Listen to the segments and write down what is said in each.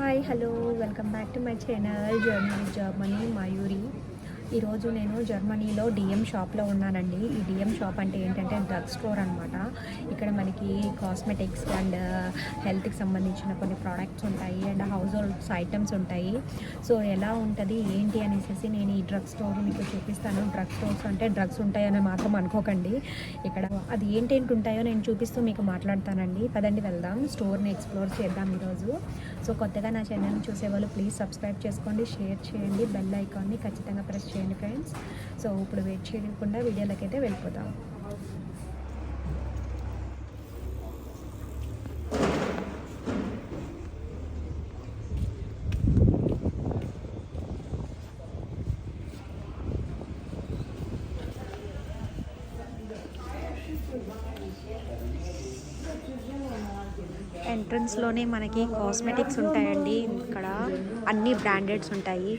Hi, hello, welcome back to my channel Journey with Germany, Mayuri. ఈరోజు నేను జర్మనీలో DM షాప్లో ఉన్నానండి. ఈ డిఎం షాప్ అంటే ఏంటంటే డ్రగ్ స్టోర్ అనమాట ఇక్కడ మనకి కాస్మెటిక్స్ అండ్ హెల్త్కి సంబంధించిన కొన్ని ప్రోడక్ట్స్ ఉంటాయి అండ్ హౌస్ హోల్డ్స్ ఐటమ్స్ ఉంటాయి. సో ఎలా ఉంటుంది ఏంటి అనేసి నేను ఈ డ్రగ్ స్టోర్ మీకు చూపిస్తాను. డ్రగ్ స్టోర్స్ అంటే డ్రగ్స్ ఉంటాయని మాత్రం అనుకోకండి. ఇక్కడ అది ఏంటేంటి ఉంటాయో నేను చూపిస్తూ మీకు మాట్లాడతానండి. పదండి వెళ్దాం. స్టోర్ని ఎక్స్ప్లోర్ చేద్దాం ఈరోజు. సో కొత్తగా నా ఛానల్ని చూసేవాళ్ళు ప్లీజ్ సబ్స్క్రైబ్ చేసుకోండి షేర్ చేయండి బెల్ ఐకాన్ని ఖచ్చితంగా ప్రెస్ చేయండి. ఫ్రెండ్స్. సో ఇప్పుడు వెయిట్ చేయకుండా వీడియోలోకి అయితే వెళ్ళిపోదాం ఎంట్రన్స్లోనే మనకి కాస్మెటిక్స్ ఉంటాయండి. ఇక్కడ అన్ని బ్రాండెడ్స్ ఉంటాయి.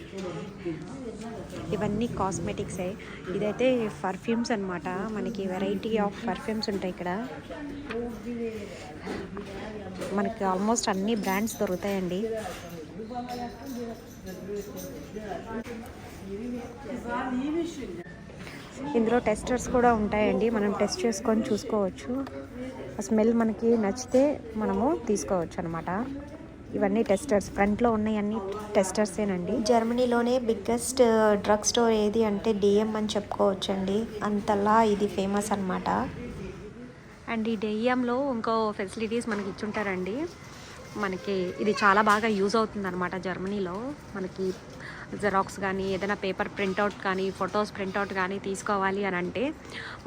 ఇవన్నీ కాస్మెటిక్సే ఇదైతే పర్ఫ్యూమ్స్ అన్నమాట. మనకి వెరైటీ ఆఫ్ పర్ఫ్యూమ్స్ ఉంటాయి ఇక్కడ. మనకి ఆల్మోస్ట్ అన్ని బ్రాండ్స్ దొరుకుతాయండి. ఇందులో టెస్టర్స్ కూడా ఉంటాయండి. మనం టెస్ట్ చేసుకొని చూసుకోవచ్చు. ఆ స్మెల్ మనకి నచ్చితే మనము తీసుకోవచ్చు అనమాట ఇవన్నీ టెస్టర్స్. ఫ్రంట్లో ఉన్నవన్నీ టెస్టర్సేనండి. జర్మనీలోనే బిగ్గెస్ట్ డ్రగ్ స్టోర్ ఏది అంటే డిఎం అని చెప్పుకోవచ్చండి. అంతలా ఇది ఫేమస్ అనమాట అండ్ ఈ డిఎంలో ఇంకో ఫెసిలిటీస్ మనకి ఇచ్చుంటారండి. మనకి ఇది చాలా బాగా యూజ్ అవుతుంది అనమాట జర్మనీలో. మనకి జెరాక్స్ కానీ ఏదైనా పేపర్ ప్రింట్అవుట్ కానీ ఫొటోస్ ప్రింట్అవుట్ కానీ తీసుకోవాలి అని అంటే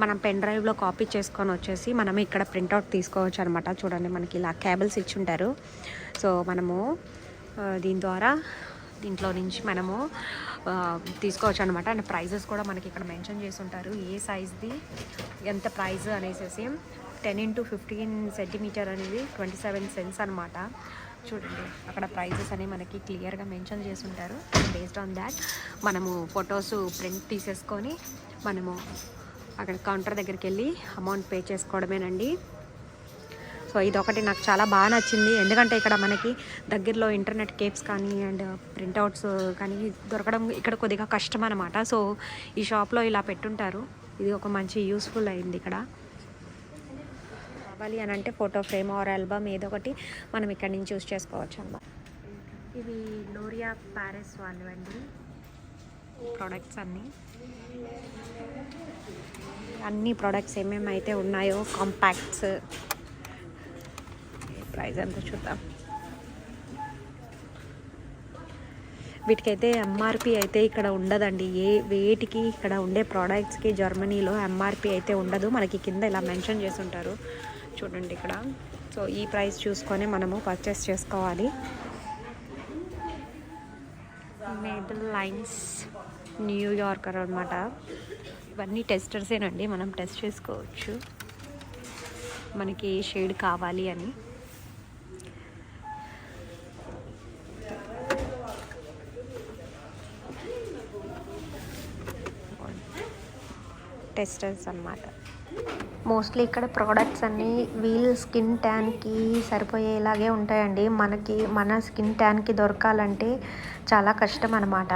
మనం పెన్ డ్రైవ్లో కాపీ చేసుకొని వచ్చేసి మనం ఇక్కడ ప్రింట్అవుట్ తీసుకోవచ్చు అనమాట చూడండి మనకి ఇలా కేబుల్స్ ఇచ్చుంటారు సో మనము దీని ద్వారా దీంట్లో నుంచి మనము తీసుకోవచ్చు అనమాట అండ్ ప్రైజెస్ కూడా మనకి ఇక్కడ మెన్షన్ చేసి ఉంటారు. ఏ సైజ్ది ఎంత ప్రైజ్ అనేసి టెన్ ఇంటూ ఫిఫ్టీన్ సెంటీమీటర్ అనేది ట్వంటీ సెవెన్ సెన్స్ అనమాట చూడండి అక్కడ ప్రైజెస్ అనేవి మనకి క్లియర్గా మెన్షన్ చేసి ఉంటారు బేస్డ్ ఆన్ దాట్ మనము ఫొటోస్ ప్రింట్ తీసేసుకొని మనము అక్కడ కౌంటర్ దగ్గరికి వెళ్ళి అమౌంట్ పే చేసుకోవడమేనండి. సో ఇది ఒకటి నాకు చాలా బాగా నచ్చింది. ఎందుకంటే ఇక్కడ మనకి దగ్గరలో ఇంటర్నెట్ కేప్స్ కానీ అండ్ ప్రింట్అవుట్స్ కానీ దొరకడం ఇక్కడ కొద్దిగా కష్టం అనమాట సో ఈ షాప్లో ఇలా పెట్టుంటారు. ఇది ఒక మంచి యూస్ఫుల్ అయింది ఇక్కడ. కావాలి అని అంటే ఫోటో ఫ్రేమ్ ఆర్ ఆల్బమ్ ఏదో ఒకటి మనం ఇక్కడ నుంచి చూస్ చేసుకోవచ్చు అన్నమాట. ఇవి లోరియా ప్యారిస్ వాళ్ళు అండి ప్రోడక్ట్స్ అన్నీ. అన్ని ప్రోడక్ట్స్ ఏమేమి అయితే ఉన్నాయో కాంపాక్ట్స్ ప్రైస్ ఎంత చూద్దాం. వీటికైతే ఎంఆర్పి అయితే ఇక్కడ ఉండదండి. ఏ వేటికి ఇక్కడ ఉండే ప్రోడక్ట్స్కి జర్మనీలో ఎంఆర్పి అయితే ఉండదు. మనకి కింద ఇలా మెన్షన్ చేసి ఉంటారు. చూడండి ఇక్కడ. సో ఈ ప్రైస్ చూసుకొని మనము పర్చేస్ చేసుకోవాలి. మేడల్ లైన్స్ న్యూయార్కర్ అనమాట ఇవన్నీ టెస్టర్సేనండి మనం టెస్ట్ చేసుకోవచ్చు. మనకి ఏ షేడ్ కావాలి అని. టెస్టర్స్ అన్నమాట. మోస్ట్లీ ఇక్కడ ప్రోడక్ట్స్ అన్నీ వీల్ స్కిన్ ట్యాన్కి సరిపోయేలాగే ఉంటాయండి. మనకి మన స్కిన్ ట్యాన్కి దొరకాలంటే చాలా కష్టం అనమాట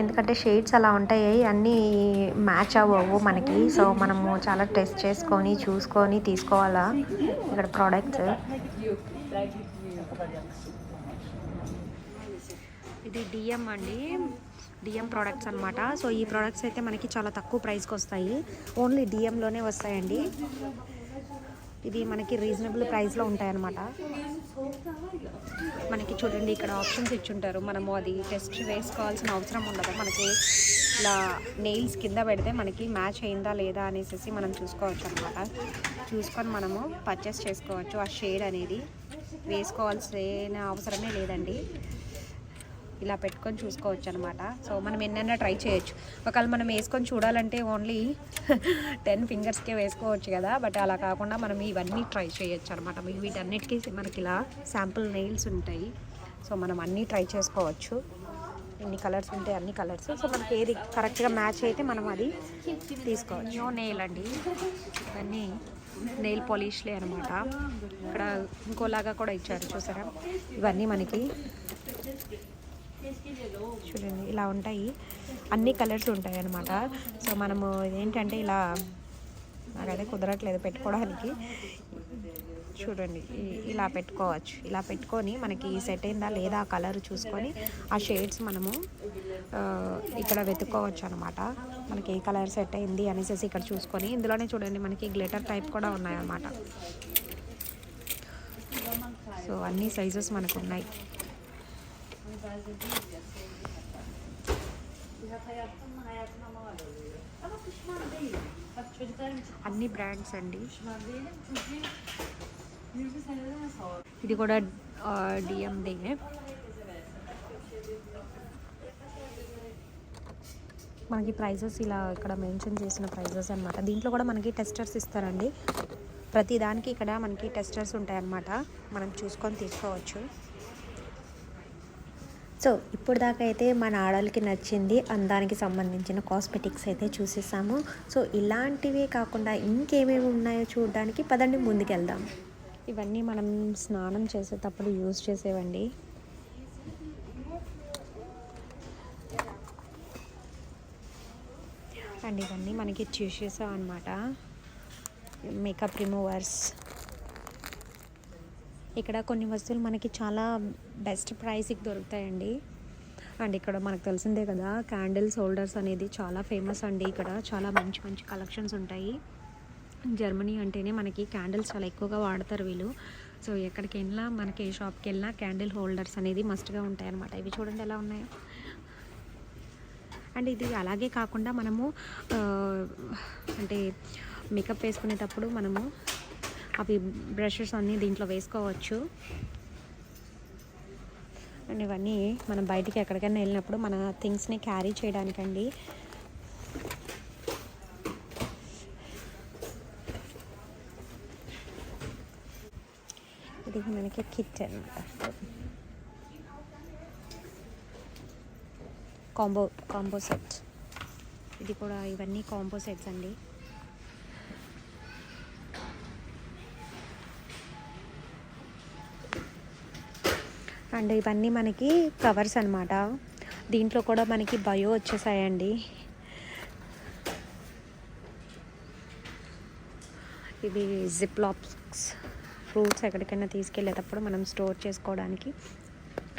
ఎందుకంటే షేడ్స్ అలా ఉంటాయి అన్నీ మ్యాచ్ అవ్వవు మనకి. సో మనము చాలా టెస్ట్ చేసుకొని చూసుకొని తీసుకోవాలా ఇక్కడ ప్రోడక్ట్స్ ఇది డిఎం అండి. డిఎం ప్రోడక్ట్స్ అనమాట సో ఈ ప్రోడక్ట్స్ అయితే మనకి చాలా తక్కువ ప్రైస్కి వస్తాయి. ఓన్లీ డిఎంలోనే వస్తాయండి. ఇది మనకి రీజనబుల్ ప్రైస్లో ఉంటాయన్నమాట. మనకి చూడండి ఇక్కడ ఆప్షన్స్ ఇచ్చుంటారు. మనము అది టెస్ట్ వేసుకోవాల్సిన అవసరం ఉండదు. మనకి ఇలా నెయిల్స్ కింద పెడితే మనకి మ్యాచ్ అయిందా లేదా అనేసి మనం చూసుకోవచ్చు అనమాట చూసుకొని మనము పర్చేస్ చేసుకోవచ్చు. ఆ షేడ్ అనేది వేసుకోవాల్సిన అవసరమే లేదండి. ఇలా పెట్టుకొని చూసుకోవచ్చు అనమాట సో మనం ఎన్నైనా ట్రై చేయొచ్చు. ఒకవేళ మనం వేసుకొని చూడాలంటే ఓన్లీ టెన్ ఫింగర్స్కే వేసుకోవచ్చు కదా. బట్ అలా కాకుండా మనం ఇవన్నీ ట్రై చేయొచ్చు అనమాట వీటన్నిటికీ మనకి ఇలా శాంపుల్ నెయిల్స్ ఉంటాయి. సో మనం అన్నీ ట్రై చేసుకోవచ్చు. ఎన్ని కలర్స్ ఉంటాయి అన్ని కలర్స్. సో మనకి ఏది కరెక్ట్గా మ్యాచ్ అయితే మనం అది తీసుకోవచ్చు. న్యూ నెయిల్ అండి. ఇవన్నీ నెయిల్ పాలిష్లే అనమాట. ఇక్కడ ఇంకోలాగా కూడా ఇచ్చారు చూసారా? ఇవన్నీ మనకి చూడండి ఇలా ఉంటాయి. అన్ని కలర్స్ ఉంటాయి అనమాట సో మనము ఏంటంటే ఇలా నాకైతే కుదరట్లేదు పెట్టుకోవడానికి. చూడండి ఇలా పెట్టుకోవచ్చు. ఇలా పెట్టుకొని మనకి సెట్ అయిందా లేదా ఆ కలర్ చూసుకొని ఆ షేడ్స్ మనము ఇక్కడ వెతుక్కోవచ్చు అనమాట మనకి ఏ కలర్ సెట్ అయింది అనేసి ఇక్కడ చూసుకొని ఇందులోనే చూడండి మనకి గ్లిటర్ టైప్ కూడా ఉన్నాయన్నమాట. సో అన్ని సైజెస్ మనకు ఉన్నాయి. అన్ని బ్రాండ్స్ అండి ఇది కూడా డిఎండే మనకి ప్రైజెస్ ఇలా ఇక్కడ మెన్షన్ చేసిన ప్రైజెస్ అన్నమాట. దీంట్లో కూడా మనకి టెస్టర్స్ ఇస్తారండి. ప్రతి దానికి ఇక్కడ మనకి టెస్టర్స్ ఉంటాయి అన్నమాట మనం చూసుకొని తీసుకోవచ్చు. సో ఇప్పుడు దాకా అయితే మన ఆడవాళ్ళకి నచ్చింది అందానికి సంబంధించిన కాస్మెటిక్స్ అయితే చూసేసాము. సో ఇలాంటివే కాకుండా ఇంకేమేమి ఉన్నాయో చూడడానికి పదండి ముందుకెళ్దాం. ఇవన్నీ మనం స్నానం చేసేటప్పుడు యూజ్ చేసేవండి. అండ్ ఇవన్నీ మనకి చూసేసాం అనమాట మేకప్ రిమూవర్స్ ఇక్కడ కొన్ని వస్తువులు మనకి చాలా బెస్ట్ ప్రైస్కి దొరుకుతాయండి. అండ్ ఇక్కడ మనకు తెలిసిందే కదా క్యాండిల్స్ హోల్డర్స్ అనేది చాలా ఫేమస్ అండి ఇక్కడ. చాలా మంచి మంచి కలెక్షన్స్ ఉంటాయి. జర్మనీ అంటేనే మనకి క్యాండిల్స్ చాలా ఎక్కువగా వాడతారు వీళ్ళు. సో ఎక్కడికి వెళ్ళినా మనకి ఏ షాప్కి వెళ్ళినా క్యాండిల్ హోల్డర్స్ అనేది మస్ట్గా ఉంటాయి అనమాట ఇవి చూడండి ఎలా ఉన్నాయో. అండ్ ఇది అలాగే కాకుండా మనము అంటే మేకప్ వేసుకునేటప్పుడు మనము అవి బ్రషెస్ అన్నీ దీంట్లో వేసుకోవచ్చు. అండ్ ఇవన్నీ మనం బయటికి ఎక్కడికైనా వెళ్ళినప్పుడు మన థింగ్స్ని క్యారీ చేయడానికండి. ఇది మనకి కిట్ అనమాట కాంబో కాంబో సెట్. ఇది కూడా ఇవన్నీ కాంబో సెట్స్ అండి. అండ్ ఇవన్నీ మనకి కవర్స్ అన్నమాట. దీంట్లో కూడా మనకి బయో వచ్చేసాయండి. ఇవి జిప్ లాప్స్ ఫ్రూట్స్ ఎక్కడికైనా తీసుకెళ్ళేటప్పుడు మనం స్టోర్ చేసుకోవడానికి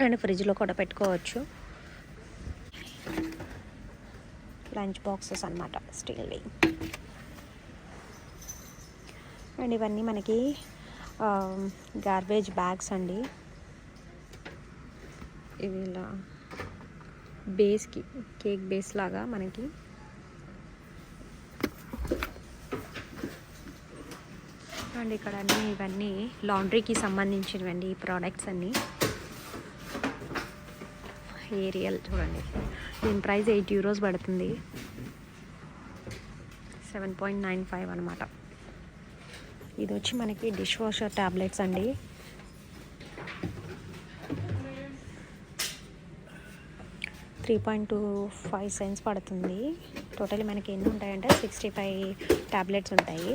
అండ్ ఫ్రిడ్జ్లో కూడా పెట్టుకోవచ్చు. లంచ్ బాక్సెస్ అన్నమాట స్టీల్వి అండ్ ఇవన్నీ మనకి గార్బేజ్ బ్యాగ్స్ అండి. ఇది ఇలా బేస్కి కేక్ బేస్ లాగా మనకి. అండ్ ఇక్కడ అన్నీ ఇవన్నీ లాండ్రీకి సంబంధించినవండి ఈ ప్రోడక్ట్స్ అన్నీ. ఏరియల్ చూడండి. దీని ప్రైస్ ఎయిట్ యూరోస్ పడుతుంది. సెవెన్ పాయింట్ నైన్ ఫైవ్ అనమాట ఇది వచ్చి మనకి డిష్ వాషర్ ట్యాబ్లెట్స్ అండి. Three point two five cents పడుతుంది. టోటల్ మనకి ఎన్ని ఉంటాయంటే సిక్స్టీ ఫైవ్ ట్యాబ్లెట్స్ ఉంటాయి.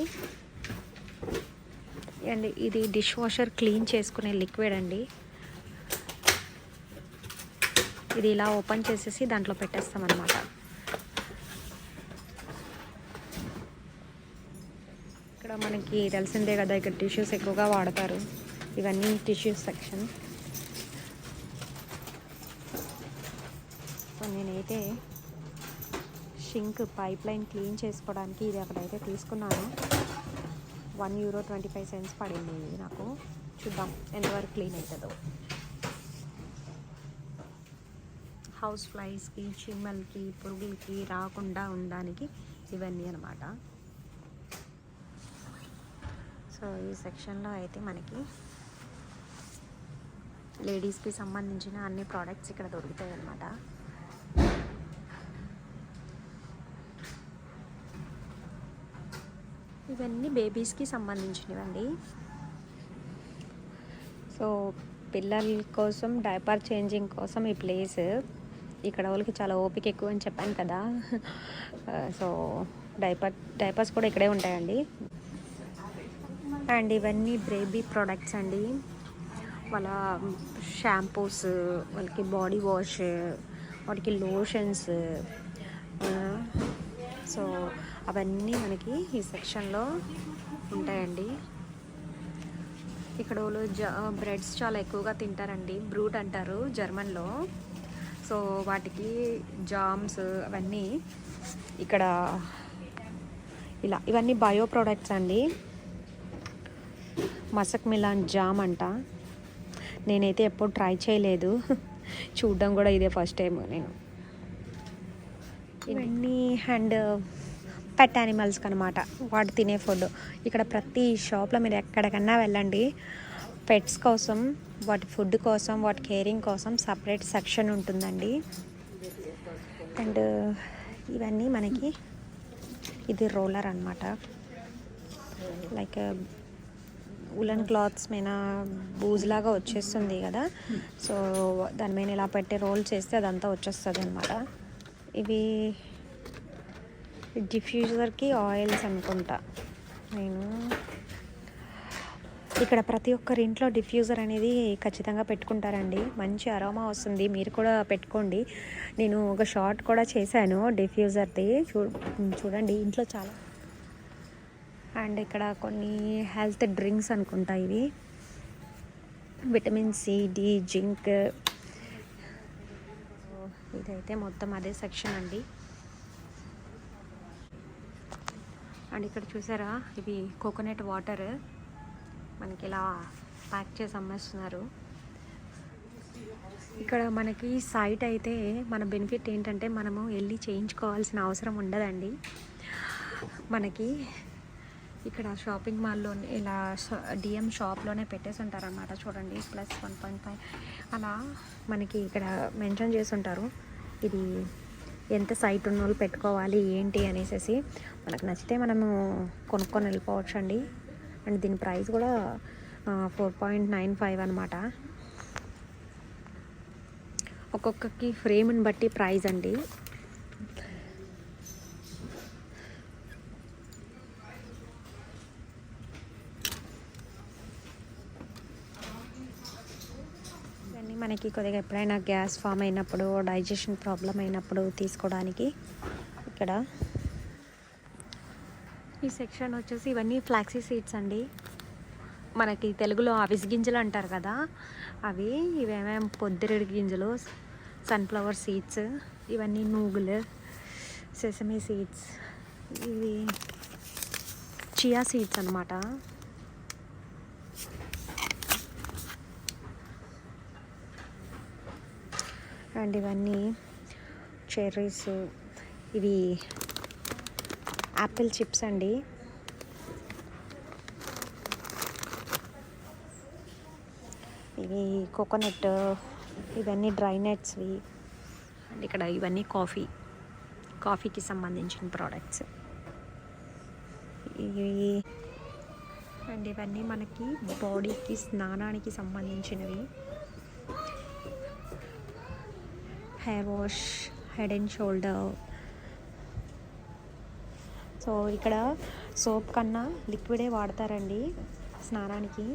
అండ్ ఇది డిష్ వాషర్ క్లీన్ చేసుకునే లిక్విడ్ అండి. ఇది ఇలా ఓపెన్ చేసేసి దాంట్లో పెట్టేస్తాం అనమాట ఇక్కడ మనకి తెలిసిందే కదా ఇక్కడ టిష్యూస్ ఎక్కువగా వాడతారు. ఇవన్నీ టిష్యూస్ సెక్షన్ నేనైతే షింక్ పైప్ లైన్ క్లీన్ చేసుకోవడానికి ఇది అక్కడైతే తీసుకున్నాను. One euro twenty five cents పడింది ఇది నాకు. చూద్దాం ఎంతవరకు క్లీన్ అవుతుందో. హౌస్ ఫ్లైస్కి చిమ్మల్కి పురుగులకి రాకుండా ఉండడానికి ఇవన్నీ అనమాట సో ఈ సెక్షన్లో అయితే మనకి లేడీస్కి సంబంధించిన అన్ని ప్రోడక్ట్స్ ఇక్కడ దొరుకుతాయి అన్నమాట ఇవన్నీ బేబీస్కి సంబంధించినవండి. సో పిల్లల కోసం డైపర్ చేంజింగ్ కోసం ఈ ప్లేస్. ఇక్కడ వాళ్ళకి చాలా ఓపిక ఎక్కువ అని చెప్పాను కదా. సో డైపర్ డైపర్స్ కూడా ఇక్కడే ఉంటాయండి. అండ్ ఇవన్నీ బేబీ ప్రోడక్ట్స్ అండి. వాళ్ళ షాంపూస్ వాళ్ళకి బాడీ వాష్ వాటికి లోషన్స్ సో అవన్నీ మనకి ఈ సెక్షన్లో ఉంటాయండి. ఇక్కడ వాళ్ళు జ బ్రెడ్స్ చాలా ఎక్కువగా తింటారండి. బ్రూట్ అంటారు జర్మన్లో. సో వాటికి జామ్స్ అవన్నీ ఇక్కడ ఇలా ఇవన్నీ బయో ప్రోడక్ట్స్ అండి. మసక్ మిలాన్ జామ్ అంట. నేనైతే ఎప్పుడు ట్రై చేయలేదు. చూడడం కూడా ఇదే ఫస్ట్ టైం నేను. ఇవన్నీ అండ్ పెట్ యానిమల్స్ అనమాట వాటి తినే ఫుడ్ ఇక్కడ ప్రతి షాప్లో మీరు ఎక్కడికన్నా వెళ్ళండి. పెట్స్ కోసం వాటి ఫుడ్ కోసం వాటి కేరింగ్ కోసం సపరేట్ సెక్షన్ ఉంటుందండి. అండ్ ఇవన్నీ మనకి ఇది రోలర్ అనమాట లైక్ ఉలన్ క్లాత్స్ మీద బూజ్లాగా వచ్చేస్తుంది కదా. సో దాని మీద ఇలా పెట్టి రోల్ చేస్తే అదంతా వచ్చేస్తుంది అనమాట ఇవి డిఫ్యూజర్కి ఆయిల్స్ అనుకుంటా. నేను ఇక్కడ ప్రతి ఒక్కరి ఇంట్లో డిఫ్యూజర్ అనేది ఖచ్చితంగా పెట్టుకుంటారండి. మంచి అరోమా వస్తుంది. మీరు కూడా పెట్టుకోండి. నేను ఒక షార్ట్ కూడా చేశాను డిఫ్యూజర్ది. చూ చూడండి ఇంట్లో చాలా అండ్ ఇక్కడ కొన్ని హెల్త్ డ్రింక్స్ అనుకుంటా ఇవి. విటమిన్ సి డి జింక్ ఇదైతే మొత్తం అదే సెక్షన్ అండి. అండ్ ఇక్కడ చూసారా ఇవి కోకోనట్ వాటర్ మనకి ఇలా ప్యాక్ చేసి అమ్మేస్తున్నారు. ఇక్కడ మనకి సైట్ అయితే మన బెనిఫిట్ ఏంటంటే మనము వెళ్ళి చేయించుకోవాల్సిన అవసరం ఉండదండి. మనకి ఇక్కడ షాపింగ్ మాల్లో ఇలా డిఎం షాప్లోనే పెట్టేసి ఉంటారన్నమాట. చూడండి ప్లస్ వన్ పాయింట్ ఫైవ్ అలా మనకి ఇక్కడ మెన్షన్ చేసి ఉంటారు. ఇది ఎంత సైట్ ఉన్న వాళ్ళు పెట్టుకోవాలి ఏంటి అనేసి మనకు నచ్చితే మనము కొనుక్కొని వెళ్ళిపోవచ్చు అండి అండ్ దీని ప్రైస్ కూడా ఫోర్ పాయింట్ నైన్ ఫైవ్ అనమాట ఒక్కొక్కకి ఫ్రేమ్ని బట్టి ప్రైస్ అండి ఇవన్నీ మనకి కొద్దిగా ఎప్పుడైనా గ్యాస్ ఫామ్ అయినప్పుడు డైజెషన్ ప్రాబ్లం అయినప్పుడు తీసుకోవడానికి ఇక్కడ ఈ సెక్షన్ వచ్చేసి ఇవన్నీ ఫ్లాక్సీ సీడ్స్ అండి. మనకి తెలుగులో అవిసి గింజలు అంటారు కదా అవి ఇవేమేం పొద్దురెడి గింజలు సన్ఫ్లవర్ సీడ్స్ ఇవన్నీ నూగులు సెసమీ సీడ్స్ ఇవి చియా సీడ్స్ అనమాట అండ్ ఇవన్నీ చెర్రీస్ ఇవి యాపిల్ చిప్స్ అండి. ఇవి కోకోనట్ ఇవన్నీ డ్రై నట్స్వి అండ్ ఇక్కడ ఇవన్నీ కాఫీ కాఫీకి సంబంధించిన ప్రోడక్ట్స్ ఇవి అండ్ ఇవన్నీ మనకి బాడీకి స్నానానికి సంబంధించినవి. Hair wash head and shoulder so ఇక్కడ సోప్ కన్నా లిక్విడే వాడతారండి స్నానానికి.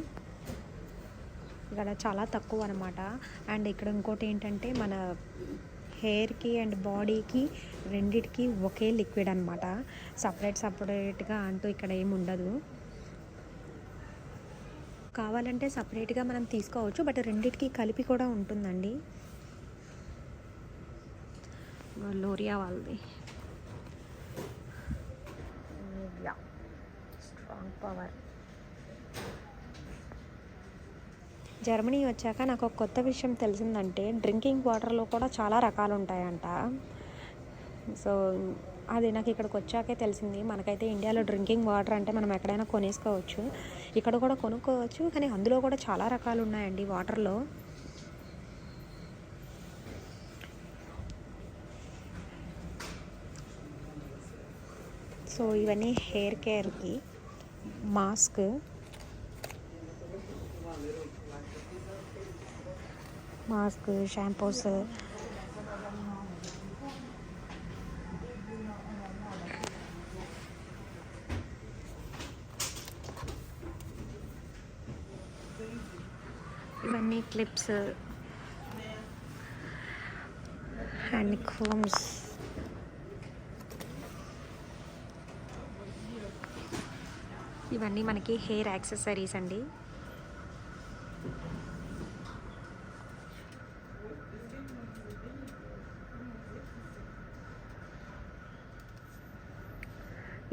ఇక్కడ చాలా తక్కువ అనమాట అండ్ ఇక్కడ ఇంకోటి ఏంటంటే మన హెయిర్కి అండ్ బాడీకి రెండిటికి ఒకే లిక్విడ్ అనమాట సపరేట్ సపరేట్గా అంటూ ఇక్కడ ఏమి ఉండదు. కావాలంటే సపరేట్గా మనం తీసుకోవచ్చు బట్ రెండిటికి కలిపి కూడా ఉంటుందండి. లోరియా వాళ్ళది. స్ట్రాంగ్ పవర్ జర్మనీ వచ్చాక నాకు ఒక కొత్త విషయం తెలిసిందంటే డ్రింకింగ్ వాటర్లో కూడా చాలా రకాలు ఉంటాయంట సో అది నాకు ఇక్కడికి వచ్చాకే తెలిసింది. మనకైతే ఇండియాలో డ్రింకింగ్ వాటర్ అంటే మనం ఎక్కడైనా కొనేసుకోవచ్చు. ఇక్కడ కూడా కొనుక్కోవచ్చు కానీ అందులో కూడా చాలా రకాలు ఉన్నాయండి వాటర్లో. సో ఇవన్నీ హెయిర్ కేర్కి మాస్క్ మాస్క్ షాంపూస్ ఇవన్నీ క్లిప్స్ హ్యాండ్ కోమ్స్ ఇవన్నీ మనకి హెయిర్ యాక్సెసరీస్ అండి.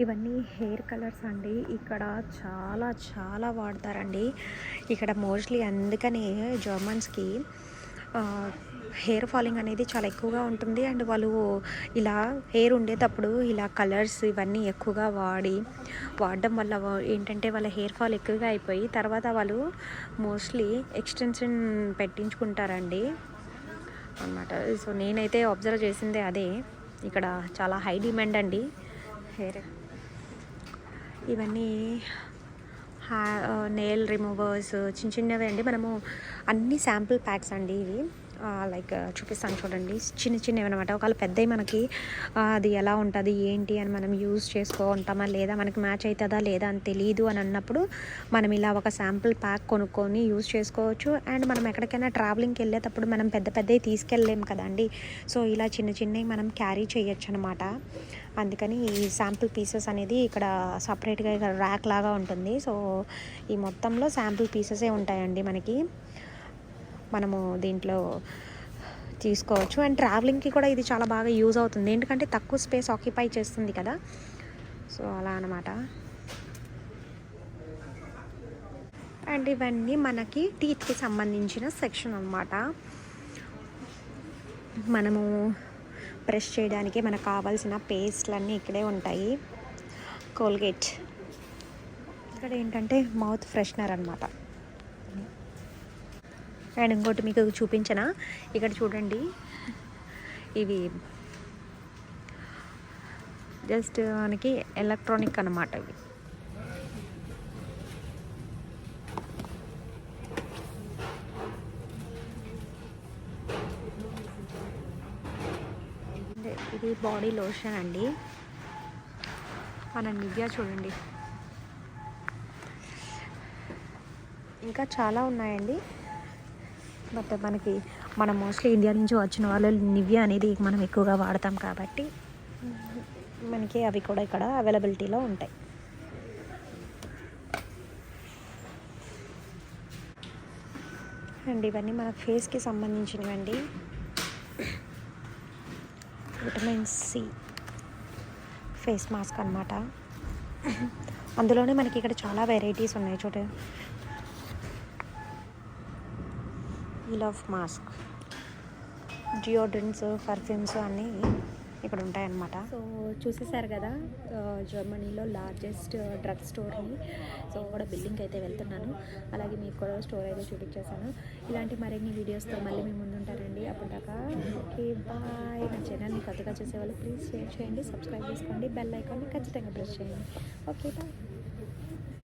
ఇవన్నీ హెయిర్ కలర్స్ అండి. ఇక్కడ చాలా చాలా వాడతారండి. ఇక్కడ మోస్ట్లీ అందుకని జర్మన్స్కి హెయిర్ ఫాలింగ్ అనేది చాలా ఎక్కువగా ఉంటుంది. అండ్ వాళ్ళు ఇలా హెయిర్ ఉండేటప్పుడు ఇలా కలర్స్ ఇవన్నీ ఎక్కువగా వాడి వాడడం వల్ల వా- ఏంటంటే వాళ్ళ హెయిర్ ఫాల్ ఎక్కువగా అయిపోయి తర్వాత వాళ్ళు మోస్ట్లీ ఎక్స్టెన్షన్ పెట్టించుకుంటారండి. అన్నమాట. సో నేనైతే అబ్జర్వ్ చేసిందే అదే. ఇక్కడ చాలా హై డిమాండ్ అండి హెయిర్ ఇవన్నీ హ్యా నెయిల్ రిమూవర్స్ చిన్న చిన్నవి అండి. మనము అన్ని శాంపుల్ ప్యాక్స్ అండి ఇవి. లైక్ చూపిస్తాను చూడండి. చిన్న చిన్నవి అనమాట ఒకవేళ పెద్దవి మనకి అది ఎలా ఉంటుంది ఏంటి అని మనం యూజ్ చేసుకో ఉంటామా లేదా మనకి మ్యాచ్ అవుతుందా లేదా అని తెలియదు అని అన్నప్పుడు మనం ఇలా ఒక శాంపుల్ ప్యాక్ కొనుక్కొని యూజ్ చేసుకోవచ్చు. అండ్ మనం ఎక్కడికైనా ట్రావెలింగ్కి వెళ్ళేటప్పుడు మనం పెద్ద పెద్దవి తీసుకెళ్ళలేము కదండి. సో ఇలా చిన్న చిన్నవి మనం క్యారీ చేయొచ్చు అనమాట అందుకని ఈ శాంపుల్ పీసెస్ అనేది ఇక్కడ సపరేట్గా ఇక్కడ ర్యాక్ లాగా ఉంటుంది. సో ఈ మొత్తంలో శాంపుల్ పీసెసే ఉంటాయండి మనకి. మనము దీంట్లో తీసుకోవచ్చు. అండ్ ట్రావెలింగ్కి కూడా ఇది చాలా బాగా యూజ్ అవుతుంది. ఎందుకంటే తక్కువ స్పేస్ ఆక్యుపై చేస్తుంది కదా. సో అలా అనమాట అండ్ ఇవన్నీ మనకి టీత్కి సంబంధించిన సెక్షన్ అన్నమాట. మనము బ్రష్ చేయడానికి మనకు కావాల్సిన పేస్ట్లన్నీ ఇక్కడే ఉంటాయి. కోల్గేట్. ఇక్కడ ఏంటంటే మౌత్ ఫ్రెషనర్ అనమాట అండ్ ఇంకోటి మీకు చూపించిన? ఇక్కడ చూడండి. ఇవి జస్ట్ మనకి ఎలక్ట్రానిక్ అనమాట ఇవి. ఇది బాడీ లోషన్ అండి. మన నివ్యా చూడండి. ఇంకా చాలా ఉన్నాయండి. బట్ మనకి మనం మోస్ట్లీ ఇండియా నుంచి వచ్చిన వాళ్ళు నివ్యా అనేది మనం ఎక్కువగా వాడతాం కాబట్టి మనకి అవి కూడా ఇక్కడ అవైలబిలిటీలో ఉంటాయి. అండ్ ఇవన్నీ మన ఫేస్కి సంబంధించినవండి. విటమిన్ సి ఫేస్ మాస్క్ అనమాట అందులోనే మనకి ఇక్కడ చాలా వెరైటీస్ ఉన్నాయి చూడండి ఈ లవ్ మాస్క్ డియోడ్రెంట్స్ పర్ఫ్యూమ్స్ అన్నీ ఇక్కడ ఉంటాయన్నమాట. సో చూసేసారు కదా జర్మనీలో లార్జెస్ట్ డ్రగ్ స్టోర్ని సో కూడా బిల్డింగ్ అయితే వెళ్తున్నాను. అలాగే మీకు కూడా స్టోర్ అయితే చూపించేసాను ఇలాంటి మరిన్ని వీడియోస్తో మళ్ళీ మీ ముందు ఉంటారండి అప్పటిదాకా ఓకే బాయ్ నా ఛానల్ని కొత్తగా చూసేవాళ్ళు ప్లీజ్ షేర్ చేయండి సబ్స్క్రైబ్ చేసుకోండి బెల్ ఐకాన్ని ఖచ్చితంగా ప్రెస్ చేయండి. Okay bye